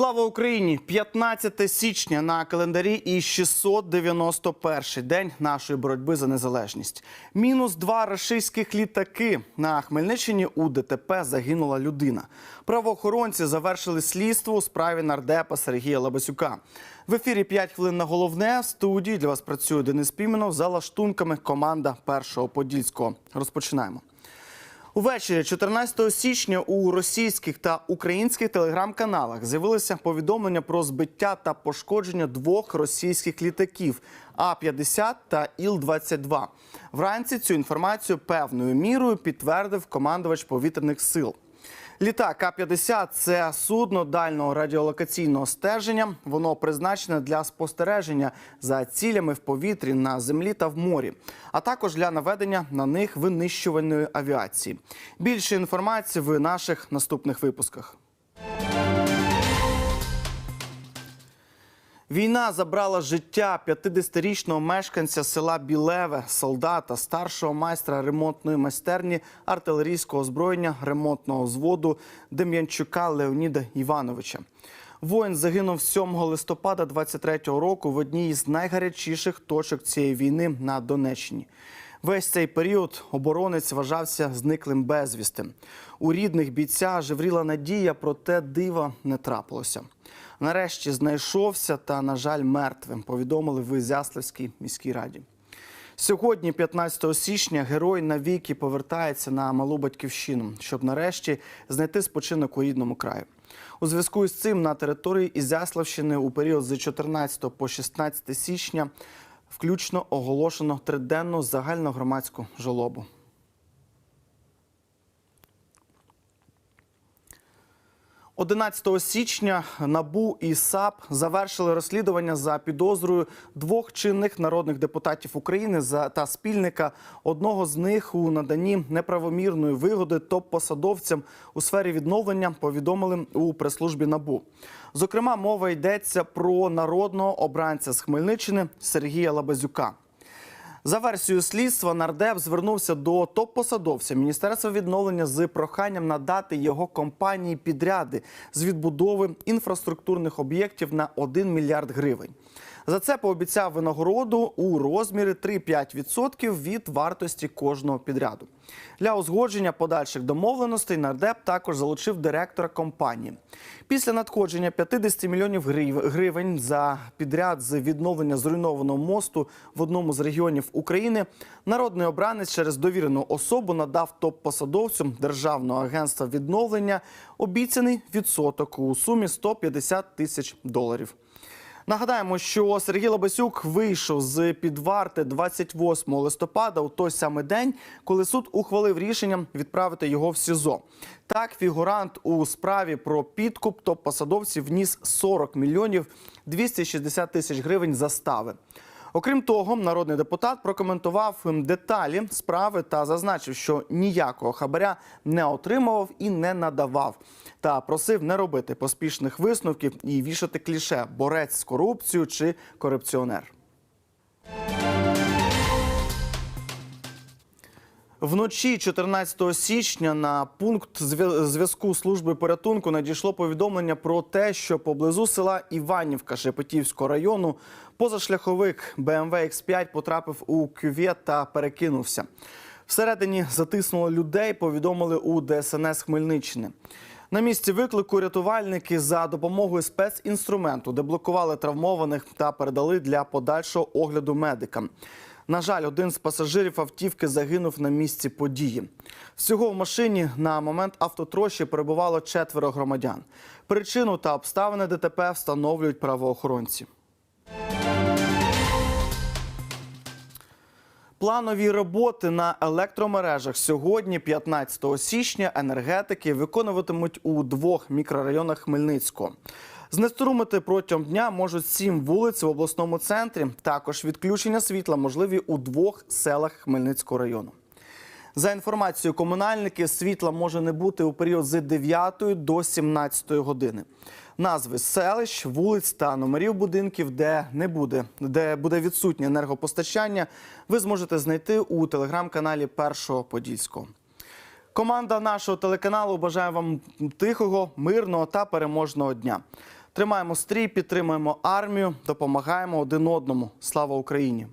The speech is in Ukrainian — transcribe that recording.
Слава Україні! 15 січня на календарі і 691-й день нашої боротьби за незалежність. Мінус два рашистських літаки на Хмельниччині у ДТП загинула людина. Правоохоронці завершили слідство у справі нардепа Сергія Лабасюка. В ефірі «5 хвилин на головне. В студії для вас працює Денис Піменов за лаштунками команда першого подільського. Розпочинаємо. Увечері 14 січня у російських та українських телеграм-каналах з'явилися повідомлення про збиття та пошкодження двох російських літаків А-50 та Іл-22. Вранці цю інформацію певною мірою підтвердив командувач повітряних сил. Літак А-50 – це судно дальнього радіолокаційного стеження. Воно призначене для спостереження за цілями в повітрі, на землі та в морі, а також для наведення на них винищувальної авіації. Більше інформації в наших наступних випусках. Війна забрала життя 50-річного мешканця села Білеве, солдата, старшого майстра ремонтної майстерні артилерійського озброєння ремонтного взводу Дем'янчука Леоніда Івановича. Воїн загинув 7 листопада 23-го року в одній із найгарячіших точок цієї війни на Донеччині. Весь цей період оборонець вважався зниклим безвісти. У рідних бійця живріла надія, проте дива не трапилося. Нарешті знайшовся та, на жаль, мертвим. Повідомили в Ізяславській міській раді. Сьогодні, 15 січня, герой навіки повертається на малу батьківщину, щоб нарешті знайти спочинок у рідному краю. У зв'язку з цим на території Ізяславщини у період з 14 по 16 січня включно оголошено триденну загальногромадську жалобу. – 11 січня НАБУ і САП завершили розслідування за підозрою двох чинних народних депутатів України та спільника одного з них у наданні неправомірної вигоди топ-посадовцям у сфері відновлення. Повідомили у прес-службі НАБУ. Зокрема, мова йдеться про народного обранця з Хмельниччини Сергія Лабазюка. За версією слідства, нардеп звернувся до топ-посадовця Міністерства відновлення з проханням надати його компанії підряди з відбудови інфраструктурних об'єктів на 1 мільярд гривень. За це пообіцяв винагороду у розмірі 3-5% від вартості кожного підряду. Для узгодження подальших домовленостей нардеп також залучив директора компанії. Після надходження 50 мільйонів гривень за підряд з відновлення зруйнованого мосту в одному з регіонів України, народний обранець через довірену особу надав топ-посадовцю Державного агентства відновлення обіцяний відсоток у сумі 150 тисяч доларів. Нагадаємо, що Сергій Лабасюк вийшов з під варти 28 листопада у той самий день, коли суд ухвалив рішення відправити його в СІЗО. Так, фігурант у справі про підкуп топ-посадовців вніс 40 мільйонів 260 тисяч гривень застави. Окрім того, народний депутат прокоментував деталі справи та зазначив, що ніякого хабаря не отримував і не надавав. Та просив не робити поспішних висновків і вішати кліше борець з корупцією чи корупціонер. Вночі 14 січня на пункт зв'язку служби порятунку надійшло повідомлення про те, що поблизу села Іванівка Шепетівського району позашляховик BMW X5 потрапив у кювет та перекинувся. Всередині затиснуло людей, повідомили у ДСНС Хмельниччини. На місці виклику рятувальники за допомогою спецінструменту деблокували травмованих та передали для подальшого огляду медикам. На жаль, один з пасажирів автівки загинув на місці події. Всього в машині на момент автотрощі перебувало четверо громадян. Причину та обставини ДТП встановлюють правоохоронці. Планові роботи на електромережах сьогодні, 15 січня, енергетики виконуватимуть у двох мікрорайонах Хмельницького. Знеструмити протягом дня можуть сім вулиць в обласному центрі. Також відключення світла можливі у двох селах Хмельницького району. За інформацією комунальників, світла може не бути у період з 9 до 17 години. Назви селищ, вулиць та номерів будинків, де не буде, де буде відсутнє енергопостачання, ви зможете знайти у телеграм-каналі Першого Подільського. Команда нашого телеканалу бажає вам тихого, мирного та переможного дня. Тримаємо стрій, підтримуємо армію, допомагаємо один одному. Слава Україні!